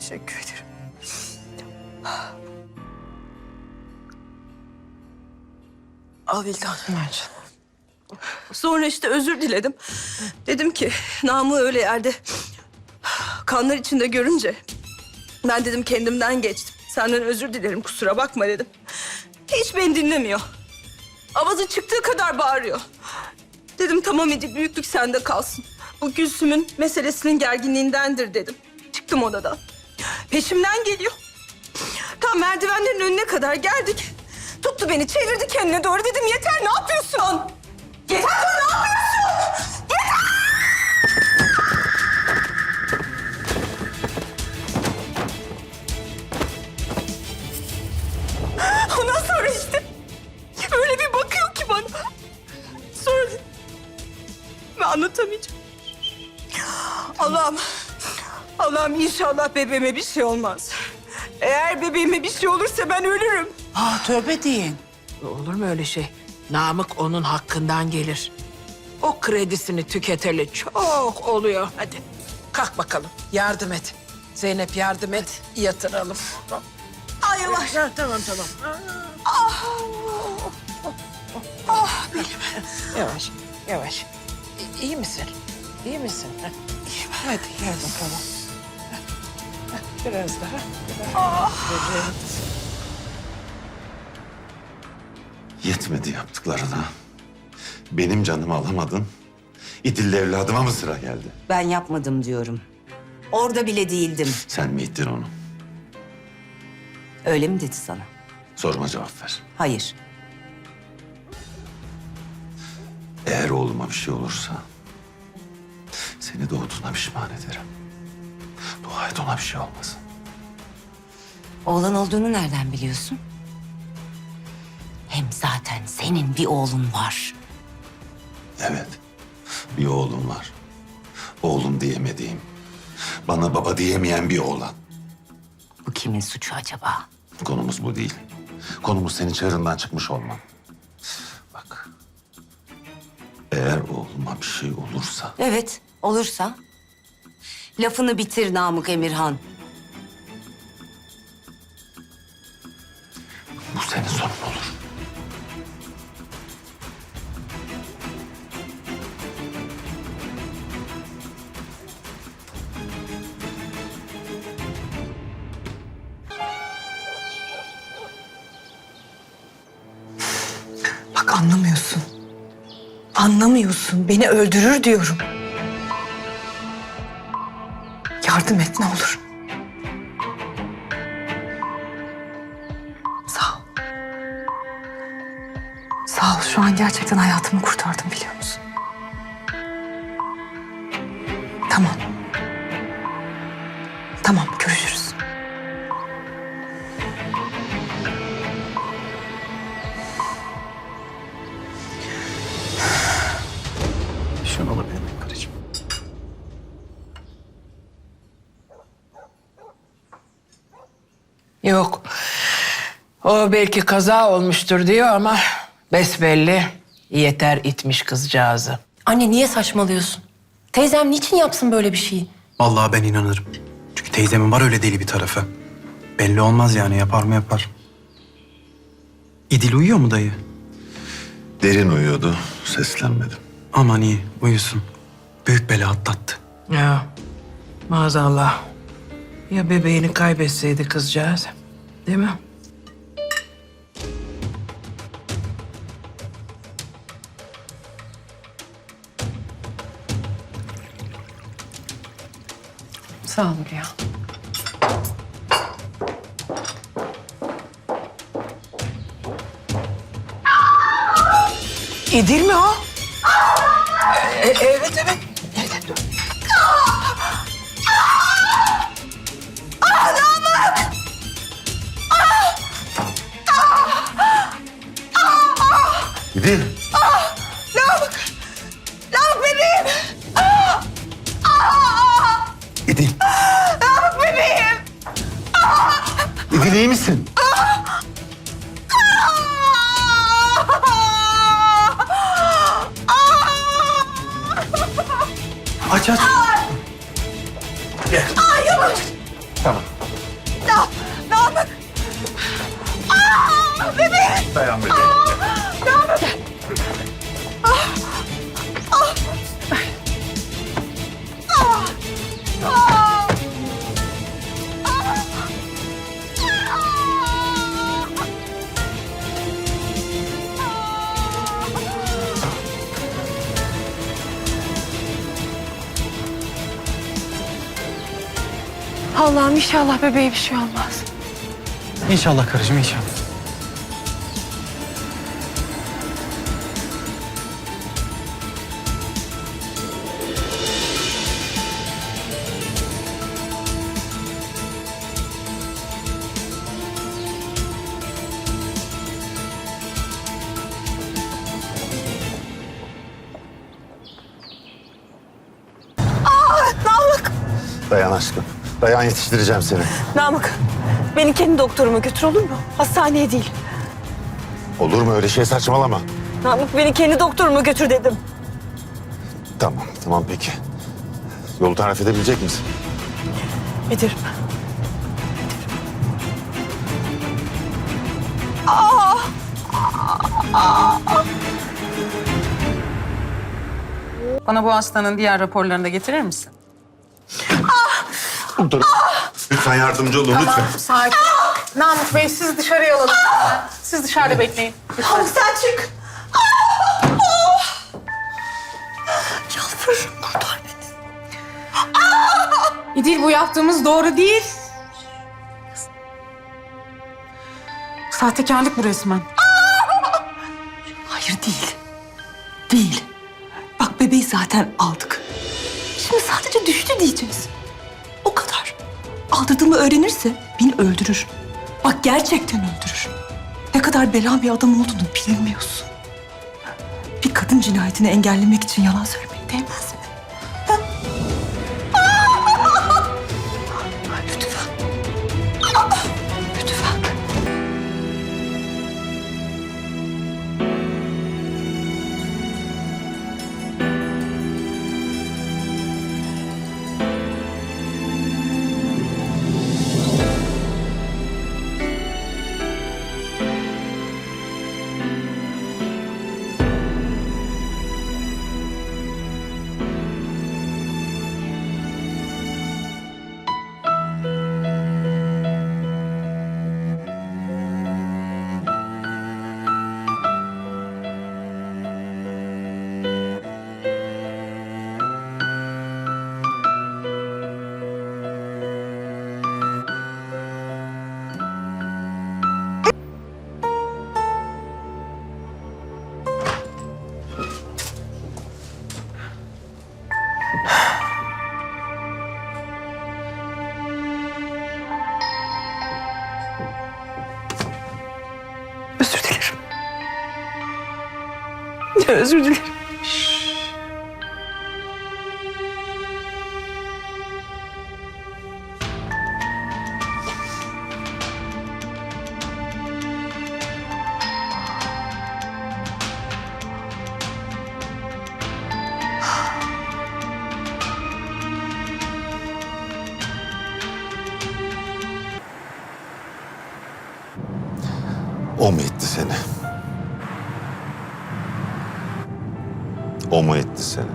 Teşekkür ederim. Al Vildan. Sonra işte özür diledim. Dedim ki namı öyle yerde kanlar içinde görünce ben dedim kendimden geçtim. Senden özür dilerim kusura bakma dedim. Hiç beni dinlemiyor. Avazı çıktığı kadar bağırıyor. Dedim tamam Edi büyüklük sende kalsın. Bu Gülsüm'ün meselesinin gerginliğindendir dedim. Çıktım odadan. Peşimden geliyor. Tam merdivenlerin önüne kadar geldik. Tuttu beni çevirdi kendine doğru dedim yeter ne yapıyorsun? Yeter ne yapıyorsun? Anlatamayacağım. Allah'ım, Allah'ım inşallah bebeğime bir şey olmaz. Eğer bebeğime bir şey olursa ben ölürüm. Aa tövbe deyin. Olur mu öyle şey? Namık onun hakkından gelir. O kredisini tüketeli çok oluyor. Hadi kalk bakalım. Yardım et. Zeynep yardım et. Yatıralım. Ay yavaş. Ha, tamam tamam. Yavaş, yavaş. İyi misin? İyi misin? Ha. Hadi gel bakalım. Biraz daha. Biraz. Evet. Yetmedi yaptıklarına. Benim canımı alamadın. İdil'le evladıma mı sıra geldi? Ben yapmadım diyorum. Orada bile değildim. Sen mi ittin onu? Öyle mi dedi sana? Soruma cevap ver. Hayır. Oğluma bir şey olursa... ...seni doğduğuna pişman ederim. Dua et ona bir şey olmasın. Oğlan olduğunu nereden biliyorsun? Hem zaten senin bir oğlun var. Evet. Bir oğlum var. Oğlum diyemediğim. Bana baba diyemeyen bir oğlan. Bu kimin suçu acaba? Konumuz bu değil. Konumuz senin çığırından çıkmış olman. Eğer oğluma bir şey olursa... Evet, olursa. Lafını bitir Namık Emirhan. Bu senin sonun olur. Bak anlamıyorsun. Anlamıyorsun. Beni öldürür diyorum. Yardım et ne olur. Sağ ol. Sağ ol. Şu an gerçekten hayatımı kurtardın biliyor musun? Şunu alabilir miyim karıcığım? Yok. O belki kaza olmuştur diyor ama besbelli yeter itmiş kızcağızı. Anne niye saçmalıyorsun? Teyzem niçin yapsın böyle bir şeyi? Vallahi ben inanırım. Çünkü teyzemin var öyle deli bir tarafı. Belli olmaz yani yapar mı yapar. İdil uyuyor mu dayı? Derin uyuyordu. Seslenmedim. Aman iyi uyusun. Büyük bela atlattı. Ya maazallah. Ya bebeğini kaybetseydi kızcağız. Değil mi? Sağ ol Rüya. İdil mi o? E- evet evet. Evet, dur. İdil. Namık! Namık bebeğim! İdil. Namık bebeğim! İdil iyi misin? Aç aç. Gel. Tamam. Namık! Dayan bebeğim. Allah'ım inşallah bebeğe bir şey olmaz. İnşallah karıcığım inşallah. Dayan aşkım. Dayan yetiştireceğim seni. Namık, beni kendi doktoruma götür olur mu? Hastaneye değil. Olur mu öyle şey saçmalama. Namık beni kendi doktoruma götür dedim. Tamam tamam peki. Yolu tarif edebilecek misin? Ederim. Bana bu hastanın diğer raporlarını da getirir misin? Dur. Lütfen yardımcı olun lütfen. Sakin. Namık Bey siz dışarıya alalım. Siz dışarıda bekleyin. Namık sen çık. Yalvarırım kurtar beni. İdil bu yaptığımız doğru değil. Sahtekarlık bu resmen. Hayır değil. Değil. Bak bebeği zaten aldık. Şimdi sadece düştü diyeceğiz. Aldırdığımı öğrenirse beni öldürür. Bak gerçekten öldürür. Ne kadar bela bir adam olduğunu bilmiyorsun. Bir kadın cinayetini engellemek için yalan söylemek değmez mi? Özür dilerim. O mu etti seni? O mu etti seni?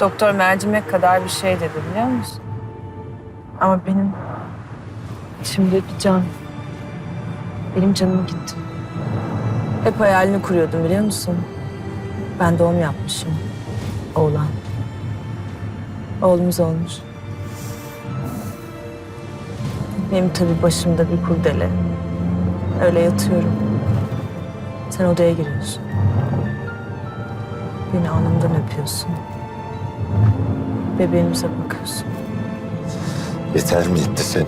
Doktor mercimek kadar bir şey dedi biliyor musun? Ama benim içimde bir can. Benim canım gitti. Hep hayalini kuruyordum biliyor musun? Ben doğum yapmışım. Oğlan. Oğlumuz olmuş. Benim tabii başımda bir kurdele. Öyle yatıyorum. Sen odaya giriyorsun. Beni alnımdan öpüyorsun. Bebeğimize bakıyorsun. Yeter mi etti seni?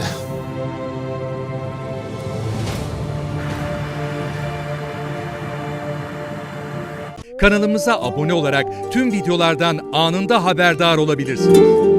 Kanalımıza abone olarak tüm videolardan anında haberdar olabilirsiniz.